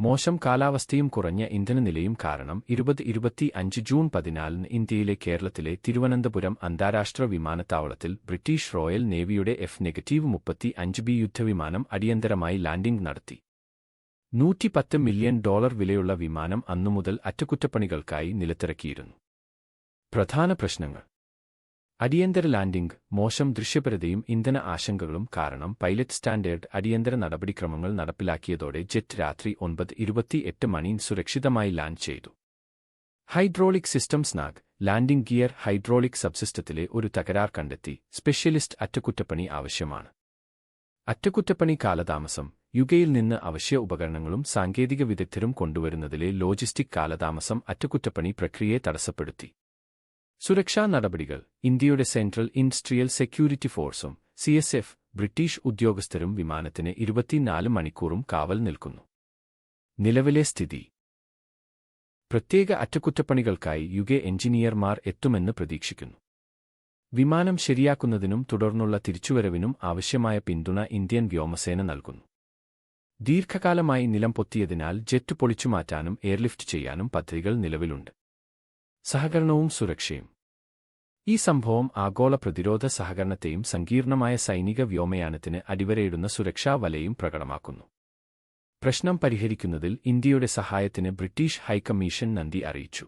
മോശം കാലാവസ്ഥയും കുറഞ്ഞ ഇന്ധനനിലയും കാരണം ഇരുപത് ഇരുപത്തി അഞ്ച് ജൂൺ പതിനാലിന് ഇന്ത്യയിലെ കേരളത്തിലെ തിരുവനന്തപുരം അന്താരാഷ്ട്ര വിമാനത്താവളത്തിൽ ബ്രിട്ടീഷ് റോയൽ നേവിയുടെ എഫ് നെഗറ്റീവ് മുപ്പത്തി അഞ്ച് ബി യുദ്ധവിമാനം അടിയന്തരമായി ലാൻഡിംഗ് നടത്തി. നൂറ്റിപ്പത്ത് മില്യൺ ഡോളർ വിലയുള്ള വിമാനം അന്നുമുതൽ അറ്റകുറ്റപ്പണികൾക്കായി നിലത്തിറക്കിയിരുന്നു. പ്രധാന പ്രശ്നങ്ങൾ. അടിയന്തര ലാൻഡിംഗ് മോശം ദൃശ്യപരതയും ഇന്ധന ആശങ്കകളും കാരണം പൈലറ്റ് സ്റ്റാൻഡേർഡ് അടിയന്തര നടപടിക്രമങ്ങൾ നടപ്പിലാക്കിയതോടെ ജെറ്റ് രാത്രി ഒൻപത് ഇരുപത്തിയെട്ട് മണിയിൽ സുരക്ഷിതമായി ലാൻഡ് ചെയ്തു. ഹൈഡ്രോളിക് സിസ്റ്റംസ് നാഗ് ലാൻഡിംഗ് ഗിയർ ഹൈഡ്രോളിക് സബ്സിസ്റ്റത്തിലെ ഒരു തകരാർ കണ്ടെത്തി സ്പെഷ്യലിസ്റ്റ് അറ്റകുറ്റപ്പണി ആവശ്യമാണ്. അറ്റകുറ്റപ്പണി കാലതാമസം യുകയിൽ നിന്ന് അവശ്യ ഉപകരണങ്ങളും സാങ്കേതിക വിദഗ്ധരും കൊണ്ടുവരുന്നതിലെ ലോജിസ്റ്റിക് കാലതാമസം അറ്റകുറ്റപ്പണി പ്രക്രിയയെ തടസ്സപ്പെടുത്തി. സുരക്ഷാ നടപടികൾ ഇന്ത്യയുടെ സെൻട്രൽ ഇൻഡസ്ട്രിയൽ സെക്യൂരിറ്റി ഫോഴ്സും സി എസ് എഫ് ബ്രിട്ടീഷ് ഉദ്യോഗസ്ഥരും വിമാനത്തിന് ഇരുപത്തിനാല് മണിക്കൂറും കാവൽ നിൽക്കുന്നു. നിലവിലെ സ്ഥിതി. പ്രത്യേക അറ്റകുറ്റപ്പണികൾക്കായി യുഗ എഞ്ചിനീയർമാർ എത്തുമെന്ന് പ്രതീക്ഷിക്കുന്നു. വിമാനം ശരിയാക്കുന്നതിനും തുടർന്നുള്ള തിരിച്ചുവരവിനും ആവശ്യമായ പിന്തുണ ഇന്ത്യൻ വ്യോമസേന നൽകുന്നു. ദീർഘകാലമായി നിലം പൊത്തിയതിനാൽ ജെറ്റ് പൊളിച്ചുമാറ്റാനും എയർലിഫ്റ്റ് ചെയ്യാനും പദ്ധതികൾ നിലവിലുണ്ട്. സഹകരണവും സുരക്ഷയും. ഈ സംഭവം ആഗോള പ്രതിരോധ സഹകരണത്തെയും സങ്കീർണമായ സൈനിക വ്യോമയാനത്തിന് അടിവരയിടുന്ന സുരക്ഷാ വലയും പ്രകടമാക്കുന്നു. പ്രശ്നം പരിഹരിക്കുന്നതിൽ ഇന്ത്യയുടെ സഹായത്തിന് ബ്രിട്ടീഷ് ഹൈക്കമ്മീഷൻ നന്ദി അറിയിച്ചു.